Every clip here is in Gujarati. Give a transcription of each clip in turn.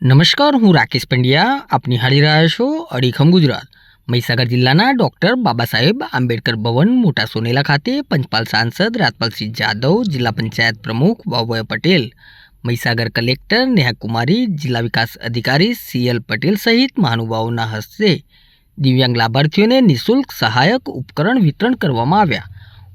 નમસ્કાર, હું રાકેશ પંડ્યા. આપની હાળી રહ્યા છો અડીખમ ગુજરાત. મહીસાગર જિલ્લાના ડૉક્ટર બાબા સાહેબ આંબેડકર ભવન, મોટા સોનેલા ખાતે પંચપાલ સાંસદ રાજપાલસિંહ જાદવ, જિલ્લા પંચાયત પ્રમુખ બાબુભાઈ પટેલ, મહીસાગર કલેક્ટર નેહા કુમારી જિલ્લા વિકાસ અધિકારી સીએલ પટેલ સહિત મહાનુભાવોના હસ્તે દિવ્યાંગ લાભાર્થીઓને નિઃશુલ્ક સહાયક ઉપકરણ વિતરણ કરવામાં આવ્યા.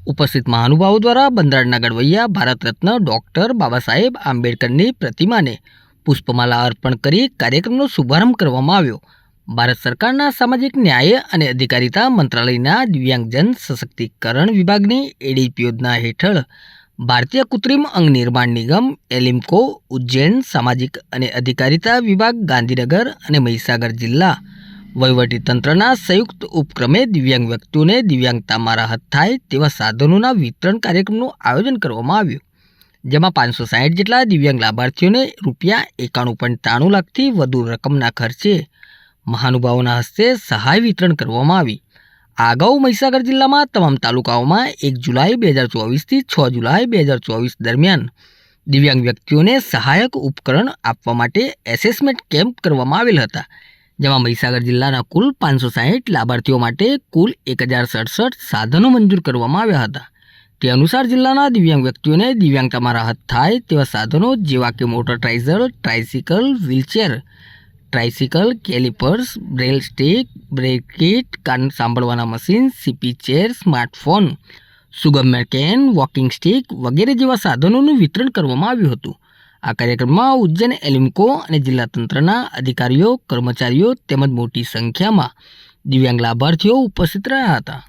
ઉપસ્થિત મહાનુભાવો દ્વારા બંધારણના ગડવૈયા ભારત રત્ન ડૉક્ટર બાબા સાહેબ આંબેડકરની પ્રતિમાને પુષ્પમાલા અર્પણ કરી કાર્યક્રમનો શુભારંભ કરવામાં આવ્યો. ભારત સરકારના સામાજિક ન્યાય અને અધિકારિતા મંત્રાલયના દિવ્યાંગજન સશક્તિકરણ વિભાગની એડીપી યોજના હેઠળ ભારતીય કૃત્રિમ અંગ નિર્માણ નિગમ એલિમ્કો, ઉજ્જૈન સામાજિક અને અધિકારિતા વિભાગ, ગાંધીનગર અને મહીસાગર જિલ્લા વહીવટીતંત્રના સંયુક્ત ઉપક્રમે દિવ્યાંગ વ્યક્તિઓને દિવ્યાંગતામાં રાહત થાય તેવા સાધનોના વિતરણ કાર્યક્રમનું આયોજન કરવામાં આવ્યું. જેમાં પાંચસો સાહીઠ જેટલા દિવ્યાંગ લાભાર્થીઓને રૂપિયા એકાણું પોઈન્ટ ત્રાણું લાખથી વધુ રકમના ખર્ચે મહાનુભાવોના હસ્તે સહાય વિતરણ કરવામાં આવી. અગાઉ મહીસાગર જિલ્લામાં તમામ તાલુકાઓમાં એક જુલાઈ બે હજાર ચોવીસથી છ જુલાઈ બે હજાર ચોવીસ દરમિયાન દિવ્યાંગ વ્યક્તિઓને સહાયક ઉપકરણ આપવા માટે એસેસમેન્ટ કેમ્પ કરવામાં આવેલ હતા. જેમાં મહીસાગર જિલ્લાના કુલ પાંચસો સાહીઠ લાભાર્થીઓ માટે કુલ એક હજાર સડસઠ સાધનો મંજૂર કરવામાં આવ્યા હતા. તે અનુસાર જિલ્લાના દિવ્યાંગ વ્યક્તિઓને દિવ્યાંગતામાં રાહત થાય તેવા સાધનો જેવા કે motor ટ્રાઇઝર tricycle wheelchair tricycle calipers, braille stick break kit, કાન સાંભળવાના મશીન, સીપી ચેર, સ્માર્ટફોન, સુગમ કેન વોકિંગ સ્ટિક વગેરે જેવા સાધનોનું વિતરણ કરવામાં આવ્યું હતું. આ કાર્યક્રમમાં ઉજ્જૈન એલિમ્કો અને જિલ્લા તંત્રના અધિકારીઓ, કર્મચારીઓ તેમજ મોટી સંખ્યામાં દિવ્યાંગ લાભાર્થીઓ ઉપસ્થિત રહ્યા હતા.